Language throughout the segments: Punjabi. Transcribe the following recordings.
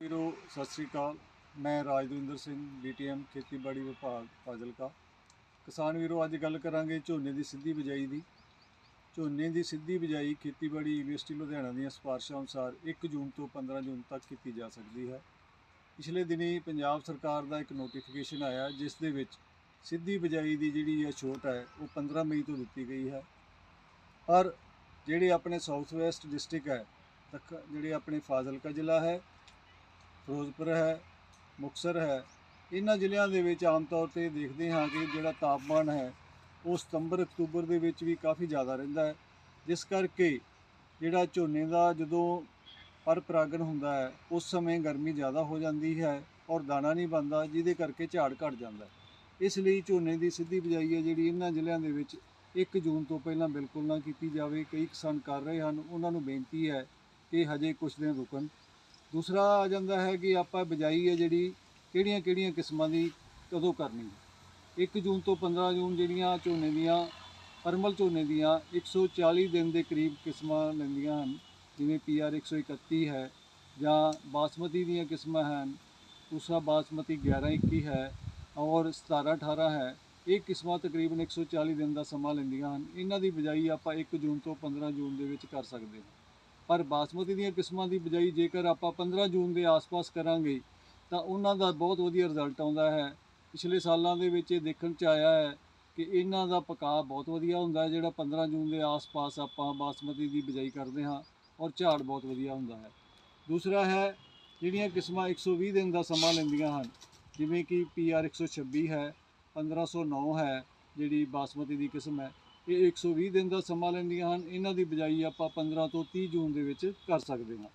ਵੀਰੋ, ਸਤਿ ਸ੍ਰੀ ਅਕਾਲ। ਮੈਂ ਰਾਜਦਵਿੰਦਰ ਸਿੰਘ ਡੀਟੀਐਮ ਖੇਤੀਬਾੜੀ ਵਿਭਾਗ, ਫਾਜ਼ਿਲਕਾ। ਕਿਸਾਨ ਵੀਰੋ, ਅੱਜ ਗੱਲ ਕਰਾਂਗੇ ਝੋਨੇ ਦੀ ਸਿੱਧੀ ਬਿਜਾਈ ਦੀ। ਝੋਨੇ ਦੀ ਸਿੱਧੀ ਬਿਜਾਈ ਖੇਤੀਬਾੜੀ ਯੂਨੀਵਰਸਿਟੀ ਲੁਧਿਆਣਾ ਦੀਆਂ ਸਿਫਾਰਸ਼ਾਂ ਅਨੁਸਾਰ 1 ਜੂਨ ਤੋਂ 15 ਜੂਨ ਤੱਕ ਕੀਤੀ ਜਾ ਸਕਦੀ ਹੈ। ਪਿਛਲੇ ਦਿਨੀ ਪੰਜਾਬ ਸਰਕਾਰ ਦਾ ਇੱਕ ਨੋਟੀਫਿਕੇਸ਼ਨ ਆਇਆ, ਜਿਸ ਦੇ ਵਿੱਚ ਸਿੱਧੀ ਬਿਜਾਈ ਦੀ ਜਿਹੜੀ ਹੈ ਛੋਟ ਹੈ, ਉਹ 15 ਮਈ ਤੋਂ ਦਿੱਤੀ ਗਈ ਹੈ। ਪਰ ਜਿਹੜੇ ਆਪਣੇ ਸਾਊਥ ਵੈਸਟ ਡਿਸਟ੍ਰਿਕਟ ਹੈ, ਤੱਕ ਜਿਹੜੇ ਆਪਣੇ ਫਾਜ਼ਿਲਕਾ ਜ਼ਿਲ੍ਹਾ ਹੈ ਫਿਰੋਜ਼ਪੁਰ ਹੈ, ਮੁਕਤਸਰ ਹੈ। ਇਹਨਾਂ ਜ਼ਿਲ੍ਹਿਆਂ ਦੇ ਵਿੱਚ ਆਮ ਤੌਰ ਤੇ ਦੇਖਦੇ ਹਾਂ ਕਿ ਜਿਹੜਾ ਤਾਪਮਾਨ ਹੈ, ਉਹ ਸਤੰਬਰ, ਅਕਤੂਬਰ ਦੇ ਵਿੱਚ ਵੀ ਕਾਫੀ ਜ਼ਿਆਦਾ ਰਹਿੰਦਾ ਹੈ। ਜਿਸ ਕਰਕੇ ਜਿਹੜਾ ਝੋਨੇ ਦਾ ਜਦੋਂ ਪਰ ਪਰਾਗਣ ਹੁੰਦਾ ਹੈ, ਉਸ ਸਮੇਂ ਗਰਮੀ ਜ਼ਿਆਦਾ ਹੋ ਜਾਂਦੀ ਹੈ ਔਰ ਦਾਣਾ ਨਹੀਂ ਬਣਦਾ, ਜਿਹਦੇ ਕਰਕੇ ਝਾੜ ਘਟ ਜਾਂਦਾ ਇਸ ਲਈ ਝੋਨੇ ਦੀ ਸਿੱਧੀ ਬਿਜਾਈ ਹੈ ਜਿਹੜੀ ਇਹਨਾਂ ਜ਼ਿਲ੍ਹਿਆਂ ਦੇ ਵਿੱਚ 1 ਜੂਨ ਤੋਂ ਪਹਿਲਾਂ ਬਿਲਕੁਲ ਨਾ ਕੀਤੀ ਜਾਵੇ। ਕਈ ਕਿਸਾਨ ਕਰ ਰਹੇ ਹਨ। ਉਹਨਾਂ ਨੂੰ ਬੇਨਤੀ ਹੈ ਕਿ ਹਜੇ ਕੁਝ ਦਿਨ ਰੁਕਣ। ਦੂਸਰਾ ਆ ਜਾਂਦਾ ਹੈ ਕਿ ਆਪਾਂ ਬਿਜਾਈ ਹੈ ਜਿਹੜੀ ਕਿਹੜੀਆਂ ਕਿਹੜੀਆਂ ਕਿਸਮਾਂ ਦੀ ਕਦੋਂ ਕਰਨੀ ਹੈ। 1 ਜੂਨ ਤੋਂ 15 ਜੂਨ ਜਿਹੜੀਆਂ ਝੋਨੇ ਦੀਆਂ, ਪਰਮਲ ਝੋਨੇ ਦੀਆਂ 140 ਦਿਨ ਦੇ ਕਰੀਬ ਕਿਸਮਾਂ ਲੈਂਦੀਆਂ ਹਨ, ਜਿਵੇਂ ਪੀਆਰ 131 ਹੈ ਜਾਂ ਬਾਸਮਤੀ ਦੀਆਂ ਕਿਸਮਾਂ ਹਨ, ਦੂਸਰਾ ਬਾਸਮਤੀ 1121 ਹੈ ਔਰ 17 18 ਹੈ। ਇਹ ਕਿਸਮਾਂ ਤਕਰੀਬਨ 140 ਦਿਨ ਦਾ ਸਮਾਂ ਲੈਂਦੀਆਂ ਹਨ। ਇਹਨਾਂ ਦੀ ਬਿਜਾਈ ਆਪਾਂ 1 ਜੂਨ ਤੋਂ 15 ਜੂਨ ਦੇ ਵਿੱਚ ਕਰ ਸਕਦੇ ਹਾਂ। ਪਰ ਬਾਸਮਤੀ ਦੀਆਂ ਕਿਸਮਾਂ ਦੀ ਬਿਜਾਈ ਜੇਕਰ ਆਪਾਂ 15 ਜੂਨ ਦੇ ਆਸ-ਪਾਸ ਕਰਾਂਗੇ, ਤਾਂ ਉਹਨਾਂ ਦਾ ਬਹੁਤ ਵਧੀਆ ਰਿਜ਼ਲਟ ਆਉਂਦਾ ਹੈ। ਪਿਛਲੇ ਸਾਲਾਂ ਦੇ ਵਿੱਚ ਇਹ ਦੇਖਣ ਚ ਆਇਆ ਹੈ ਕਿ ਇਹਨਾਂ ਦਾ ਪਕਾਅ ਬਹੁਤ ਵਧੀਆ ਹੁੰਦਾ ਹੈ, ਜਿਹੜਾ 15 ਜੂਨ ਦੇ ਆਸ-ਪਾਸ ਆਪਾਂ ਬਾਸਮਤੀ ਦੀ ਬਿਜਾਈ ਕਰਦੇ ਹਾਂ ਔਰ ਝਾੜ ਬਹੁਤ ਵਧੀਆ ਹੁੰਦਾ ਹੈ। ਦੂਸਰਾ ਹੈ, ਜਿਹੜੀਆਂ ਕਿਸਮਾਂ 120 ਦਿਨ ਦਾ ਸਮਾਂ ਲੈਂਦੀਆਂ ਹਨ, ਜਿਵੇਂ ਕਿ ਪੀਆਰ 126 ਹੈ 1509 ਹੈ, ਜਿਹੜੀ ਬਾਸਮਤੀ ਦੀ ਕਿਸਮ ਹੈ ਇਹ 120 ਦਿਨ ਦਾ ਸਮਾਂ ਲੈਂਦੀਆਂ ਹਨ। ਇਹਨਾਂ ਦੀ ਬਿਜਾਈ ਆਪਾਂ 15 ਤੋਂ 30 ਜੂਨ ਦੇ ਵਿੱਚ ਕਰ ਸਕਦੇ ਹਾਂ।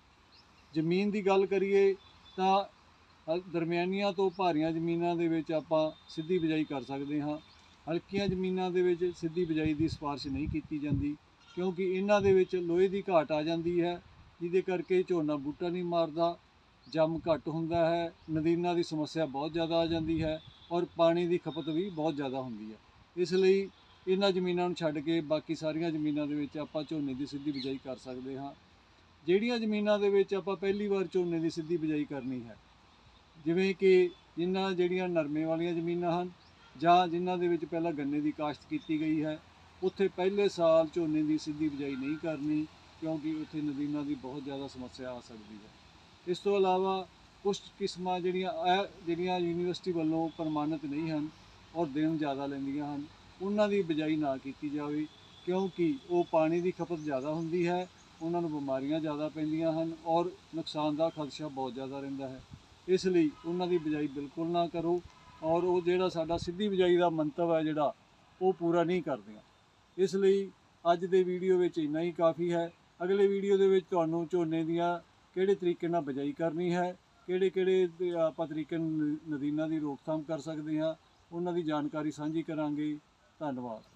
ਜ਼ਮੀਨ ਦੀ ਗੱਲ ਕਰੀਏ ਤਾਂ ਦਰਮਿਆਨੀਆਂ ਤੋਂ ਭਾਰੀਆਂ ਜ਼ਮੀਨਾਂ ਦੇ ਵਿੱਚ ਆਪਾਂ ਸਿੱਧੀ ਬਿਜਾਈ ਕਰ ਸਕਦੇ ਹਾਂ। ਹਲਕੀਆਂ ਜ਼ਮੀਨਾਂ ਦੇ ਵਿੱਚ ਸਿੱਧੀ ਬਿਜਾਈ ਦੀ ਸਿਫਾਰਿਸ਼ ਨਹੀਂ ਕੀਤੀ ਜਾਂਦੀ ਕਿਉਂਕਿ ਇਹਨਾਂ ਦੇ ਵਿੱਚ ਲੋਹੇ ਦੀ ਘਾਟ ਆ ਜਾਂਦੀ ਹੈ, ਜਿਹਦੇ ਕਰਕੇ ਝੋਨਾ ਬੂਟਾ ਨਹੀਂ ਮਾਰਦਾ, ਜੰਮ ਘੱਟ ਹੁੰਦਾ ਹੈ, ਨਦੀਨਾਂ ਦੀ ਸਮੱਸਿਆ ਬਹੁਤ ਜ਼ਿਆਦਾ ਆ ਜਾਂਦੀ ਹੈ ਔਰ ਪਾਣੀ ਦੀ ਖਪਤ ਵੀ ਬਹੁਤ ਜ਼ਿਆਦਾ ਹੁੰਦੀ ਹੈ। ਇਸ ਲਈ ਇਹਨਾਂ ਜ਼ਮੀਨਾਂ ਨੂੰ ਛੱਡ ਕੇ ਬਾਕੀ ਸਾਰੀਆਂ ਜ਼ਮੀਨਾਂ ਦੇ ਵਿੱਚ ਆਪਾਂ ਝੋਨੇ ਦੀ ਸਿੱਧੀ ਬਿਜਾਈ ਕਰ ਸਕਦੇ ਹਾਂ। ਜਿਹੜੀਆਂ ਜ਼ਮੀਨਾਂ ਦੇ ਵਿੱਚ ਆਪਾਂ ਪਹਿਲੀ ਵਾਰ ਝੋਨੇ ਦੀ ਸਿੱਧੀ ਬਿਜਾਈ ਕਰਨੀ ਹੈ, ਜਿਵੇਂ ਕਿ ਜਿਨ੍ਹਾਂ ਜਿਹੜੀਆਂ ਨਰਮੇ ਵਾਲੀਆਂ ਜ਼ਮੀਨਾਂ ਹਨ ਜਾਂ ਜਿਨ੍ਹਾਂ ਦੇ ਵਿੱਚ ਪਹਿਲਾਂ ਗੰਨੇ ਦੀ ਕਾਸ਼ਤ ਕੀਤੀ ਗਈ ਹੈ, ਉੱਥੇ ਪਹਿਲੇ ਸਾਲ ਝੋਨੇ ਦੀ ਸਿੱਧੀ ਬਿਜਾਈ ਨਹੀਂ ਕਰਨੀ ਕਿਉਂਕਿ ਉੱਥੇ ਨਦੀਨਾਂ ਦੀ ਬਹੁਤ ਜ਼ਿਆਦਾ ਸਮੱਸਿਆ ਆ ਸਕਦੀ ਹੈ। ਇਸ ਤੋਂ ਇਲਾਵਾ ਕੁਝ ਕਿਸਮਾਂ ਜਿਹੜੀਆਂ ਇਹ ਜਿਹੜੀਆਂ ਯੂਨੀਵਰਸਿਟੀ ਵੱਲੋਂ ਪ੍ਰਮਾਣਿਤ ਨਹੀਂ ਹਨ ਔਰ ਦਿਨ ਜ਼ਿਆਦਾ ਲੈਂਦੀਆਂ ਹਨ ਉਹਨਾਂ ਦੀ ਬਿਜਾਈ ਨਾ ਕੀਤੀ ਜਾਵੇ, ਕਿਉਂਕਿ ਉਹ ਪਾਣੀ ਦੀ ਖਪਤ ਜ਼ਿਆਦਾ ਹੁੰਦੀ ਹੈ, ਉਹਨਾਂ ਨੂੰ ਬਿਮਾਰੀਆਂ ਜ਼ਿਆਦਾ ਪੈਂਦੀਆਂ ਹਨ ਔਰ ਨੁਕਸਾਨ ਦਾ ਖਦਸ਼ਾ ਬਹੁਤ ਜ਼ਿਆਦਾ ਰਹਿੰਦਾ ਹੈ। ਇਸ ਲਈ ਉਹਨਾਂ ਦੀ ਬਿਜਾਈ ਬਿਲਕੁਲ ਨਾ ਕਰੋ ਔਰ ਉਹ ਜਿਹੜਾ ਸਾਡਾ ਸਿੱਧੀ ਬਿਜਾਈ ਦਾ ਮੰਤਵ ਹੈ ਜਿਹੜਾ, ਉਹ ਪੂਰਾ ਨਹੀਂ ਕਰਦੀਆਂ ਇਸ ਲਈ ਅੱਜ ਦੇ ਵੀਡੀਓ ਵਿੱਚ ਇੰਨਾ ਹੀ ਕਾਫੀ ਹੈ। ਅਗਲੇ ਵੀਡੀਓ ਦੇ ਵਿੱਚ ਤੁਹਾਨੂੰ ਝੋਨੇ ਦੀਆਂ ਕਿਹੜੇ ਤਰੀਕੇ ਨਾਲ ਬਿਜਾਈ ਕਰਨੀ ਹੈ ਕਿਹੜੇ ਕਿਹੜੇ ਆਪਾਂ ਤਰੀਕੇ ਨਾਲ ਨਦੀਨਾਂ ਦੀ ਰੋਕਥਾਮ ਕਰ ਸਕਦੇ ਹਾਂ, ਉਹਨਾਂ ਦੀ ਜਾਣਕਾਰੀ ਸਾਂਝੀ ਕਰਾਂਗੇ। 真系噶